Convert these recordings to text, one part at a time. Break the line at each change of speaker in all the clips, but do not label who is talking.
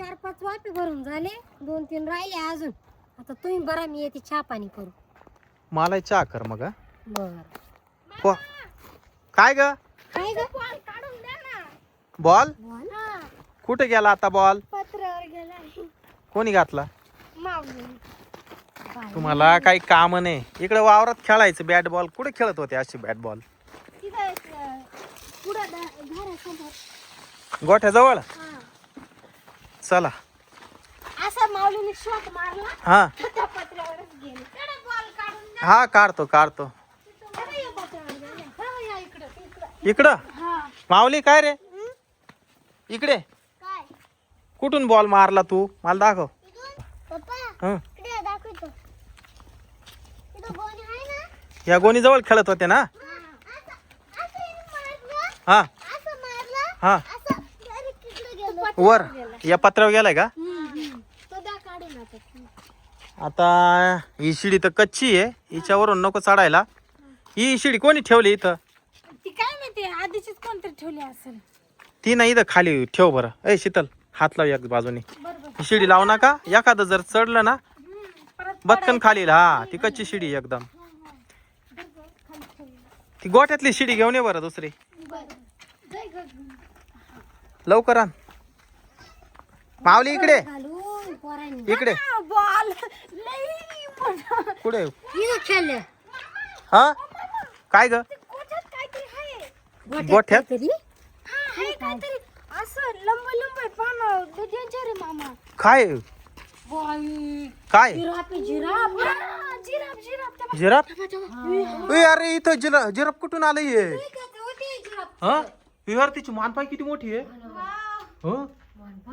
चार पाच वाफे भरून झाले दोन तीन राहिले अजून. आता तुम्ही बरा मी येते चहा पाणी करू
मला चहा कर मग हा.
बर.
को काय ग?
काय ग?
काढून द्या ना.
बॉल?
बोल.
कुठे गेला आता बॉल?
पत्रावर गेलाय
कोणी घातला?
बाई.
तुम्हाला काही काम नाही. इकडे वावरात खेळायचं बॅट बॉल कुठे खेळत होते अशी बॅट बॉल
तिथं एक, अं, पुढं दा- घरासमोर.
गोठ्याजवळ? चला.
असा माऊलीने शॉट मारला
हा.
तर त्या पत्र्यावरच गेले. त्याला बॉल काढून द्या.
हा काढतो काढतो.
बघा या पत्र्यावर गेले. हा, या इकडं हा.
माऊली काय रे? इकडे.
काय?
कुठून बॉल मारला तू? मला दाखव.
पप्पा
हं.
इकडे दाखवतो. इथं गोणी आहे ना?
या गोणीजवळ खेळत होते ना?
असं असं हिने मारलं.
हा.
असं मारलं.
हा.
असं direct इकडे गेलं.
वर. या पत्र्यावर गेलाय का?
आता
आता ही शिडी तर कच्ची आहे. हिच्यावरून नको चढायला. ही शिडी कोणी ठेवली इथं?
ती काय माहिती आधीचीच कोणतरी ठेवली असेल.
ती नाही इथं खाली. ठेव बरं. ए शीतल हात लाव एक बाजूने. ही शिडी लावू नका. एखादं जर चढलं ना बटकन खाली. हा ती कच्ची शिडी एकदम. ती गोठ्यातली शिडी घेऊन ये बरं दुसरी. लवकर आण. माऊली इकडे.
घालून पोरांनी.
इकडे.
हा, बॉल. लई मोठा.
कुठे?
इथं खेळले.
हा? काय ग?
कोठ्यात काहीतरी आहे.
गोठ्यात
तरी
हा, आहे काहीतरी. असं लंब लंब आहे. पान डेंजर आहे मामा.
काय? काय?
जिराफी जिराफ.
हा, जिराफ जिराफ. त्या
जिराफ? ए अरे इथं जिरा जिराफ कुठून आलं हे
होती जिराफ.
हा? हे यार तिची मानपाय किती मोठी आहे? हो?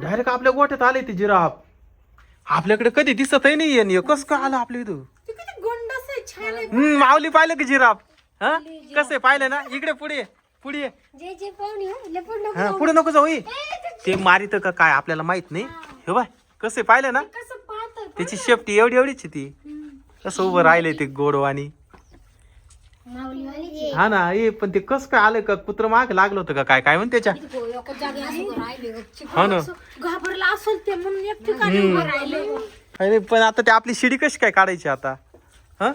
डायरेक्ट आपल्या गोठ्यात आले ते जिराफ. आपल्याकडे कधी दिसतही नाही आहे कस काय आलं आपल्या इथं?
आहे आहे.
हम्म, माऊली पाहिलं की जिराफ? हा? कसं आहे पाहिलं ना? इकडे पुढे पुढे. ये.
जे जे पाहुणे हो
हा पुढे नको जाऊ ये. ते मारित का काय आपल्याला माहीत नाही? हे. बाय कसं आहे, पाहिलं ना?
कसं पाहत
त्याची शेपटी एवढी एवढीच आहे ती. कसं उभं राहिले ते गोडवानी हा ना ये पण ते कस काय आलं का? कुत्र माग लागलं होतं का? काय काय म्हणते त्याच्या. हो. ना.
घाबरला असेल ते म्हणून एक ठिकाणी
हम्म.
उभं राहिले.
अरे पण आता ते आपली शिडी कशी काय काढायची आता? हा?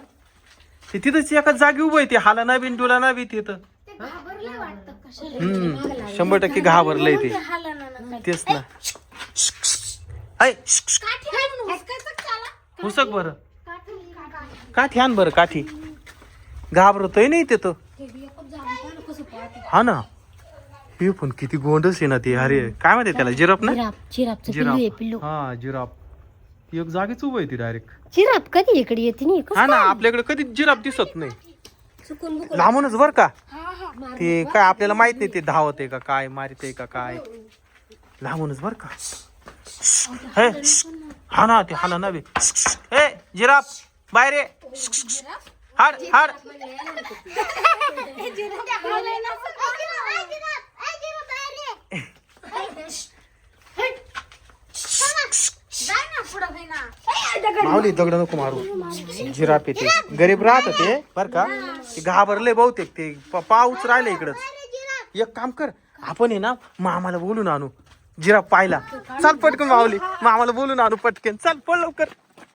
ते तिथंच एकाच जागी उभं आहे ते हाला ना बिन डुला ना बी तिथं.
ते घाबरले वाटतं कशाला
हम्म. शंभर टक्के घाबरलंय ते.
ते हाला ना. ना काही.
तेच ना ऐ,
काठी आणून हुसकायचं का त्याला?
हुसक बरं.
काठी, काठी.
काठी आण बरं काठी. घाबरतोय नाही ते. हा ना. हे पण किती गोंडस आहे ना ते. अरे काय म्हणते त्याला जिराफ ना?
पिल्लू
जिराफ. हा जिराफ. ती एक जागीच उभं आहे ती डायरेक्ट
जिराफ कधी इकडे येते नाही
हा ना आपल्याकडे कधी जिराफ दिसत नाही. लांबूनच बर का?
हा हा
ते काय आपल्याला माहीत नाही ते धावत आहे का काय मारित का काय. लांबूनच बर का? हे, हा ना ते हाला ना बे हे जिराफ बाहेर. हाड. माऊली दगड नको मारू. जिराफ येते. गरीब राहत ते बर का? ते घाबरले बहुतेक ते. प- पाऊच राहिले इकडच. एक काम कर आपण आहे ना मामाला बोलून आणू. जिराफ पाहिला चल पटकन माऊली. मामाला बोलून आणू पटकन. चल पळ लवकर.